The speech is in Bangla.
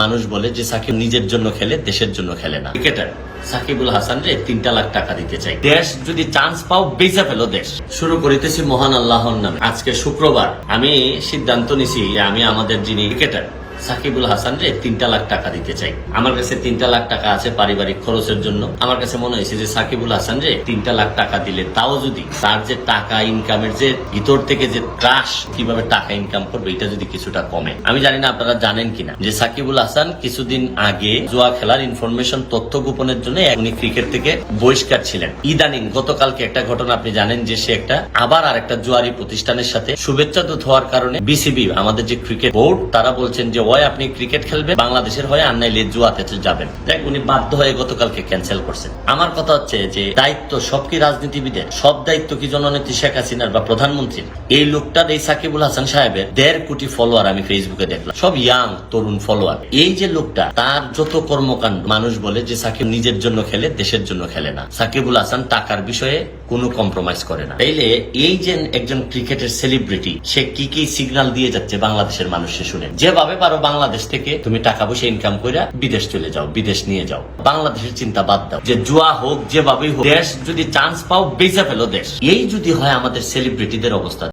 মানুষ বলে যে সাকিব নিজের জন্য খেলে, দেশের জন্য খেলে না। ক্রিকেটার সাকিবুল হাসান রে তিনটা লাখ টাকা দিতে চাই। দেশ যদি চান্স পাও, বেঁচে ফেলো দেশ। শুরু করিতেছি মহান আল্লাহর নামে। আজকে শুক্রবার আমি সিদ্ধান্ত নিছি আমি আমাদের যিনি ক্রিকেটার সাকিবুল হাসান রে তিনটা লাখ টাকা দিতে চাই। আমার কাছে তিনটা লাখ টাকা আছে পারিবারিক খরচের জন্য। আমার কাছে মনে হয়েছে যে সাকিবুল হাসান রে তিনটা লাখ টাকা দিলে তাও যদি তার যে টাকা ইনকামের যে ভিতর থেকে যে ক্রাশ কীভাবে টাকা ইনকাম করবে, এটা যদি কিছুটা কমে। আমি জানি না আপনারা জানেন কিনা যে সাকিবুল হাসান কিছুদিন আগে জুয়া খেলার ইনফরমেশন তথ্য গোপনের জন্য উনি ক্রিকেট থেকে বহিষ্কার ছিলেন। ইদানিং গতকালকে একটা ঘটনা আপনি জানেন যে সে একটা আবার আর একটা জুয়ারি প্রতিষ্ঠানের সাথে শুভেচ্ছা দূত হওয়ার কারণে বিসিবি আমাদের যে ক্রিকেট বোর্ড তারা বলছেন যে ওই আপনি ক্রিকেট খেলবেন, বাংলাদেশের হয়ে আর নাইলে জুয়াতে যাবেন। দেখ, উনি বাধ্য হয়ে গতকালকে ক্যান্সেল করছেন। আমার কথা হচ্ছে যে, দায়িত্ব সব কি রাজনীতিবিদের? সব দায়িত্ব কি জননেত্রী শেখ হাসিনার বা প্রধানমন্ত্রীর? এই লোকটার, এই সাকিবুল হাসান সাহেবের দেড় কোটি ফলোয়ার আমি ফেসবুকে দেখলাম। সব ইয়াং তরুণ ফলোয়ার এই যে লোকটা, তার যত কর্মকাণ্ড, মানুষ বলে যে সাকিব নিজের জন্য খেলে, দেশের জন্য খেলে না। সাকিবুল হাসান টাকার বিষয়ে কোনো কম্প্রোমাইজ করে না। তাইলে এই যে একজন ক্রিকেটের সেলিব্রিটি সে কি কি সিগনাল দিয়ে যাচ্ছে বাংলাদেশের মানুষে শুনে? যেভাবে পারো বাংলাদেশ থেকে তুমি টাকা পয়সা ইনকাম করে বিদেশ চলে যাও, বিদেশ নিয়ে যাও। বাংলাদেশের চিন্তা বাদ দাও। যে জুয়া হোক, যেভাবেই হোক, দেশ যদি চান্স পাও, বেঁচে ফেলো দেশ। এই যদি হয় আমাদের সেলিব্রিটিদের অবস্থা।